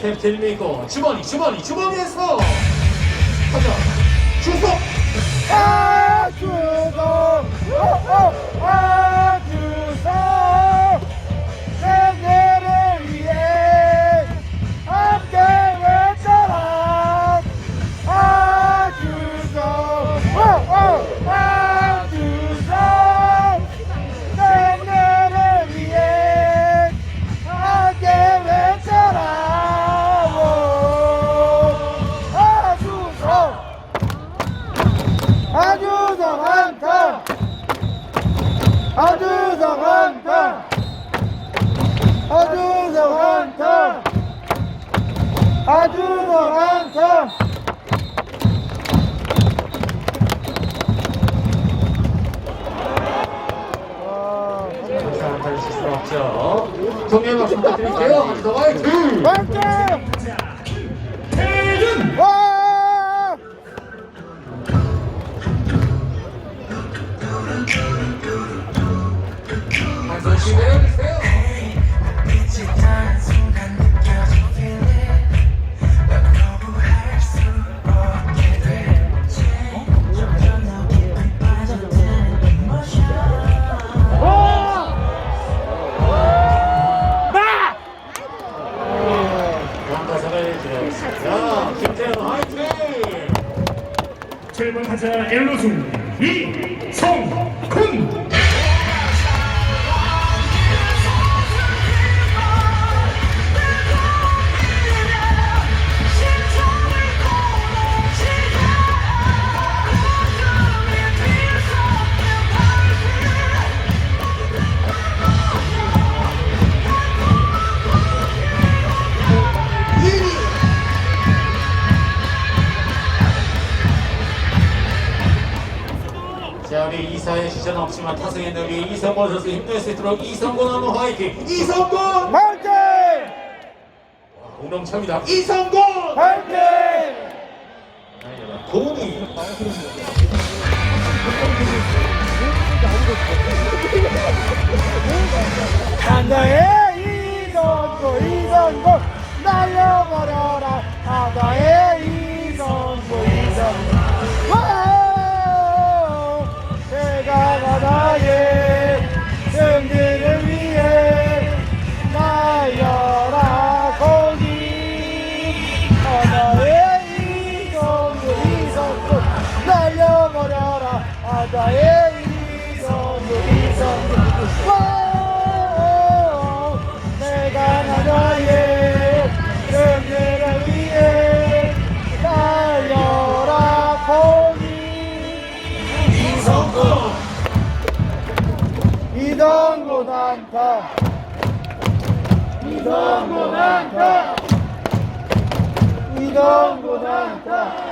들리고 주머니 주머니 주머니에서. 가자. 주석 아주소. 아 주소 아주성 아주성 아주성 한타 자 달리실 수 없죠. 동네 박수 부탁드릴게요. 더 화이팅 화이팅! 7번 타자 엘로중 이성kun 자 우리 이사의 시선 없지만 타승의 우리 이성권 선수 힘낼 수 있도록 이성권 한번 화이팅! 이성권 화이팅! 공동차입니다. 이성권 화이팅! 도움이. 바다의 바다의 이성고 이성고 와우 내가 나라의 승리를 위해 날려라 거기 이성권 이동구 난타 이동구 난타 이동구 난타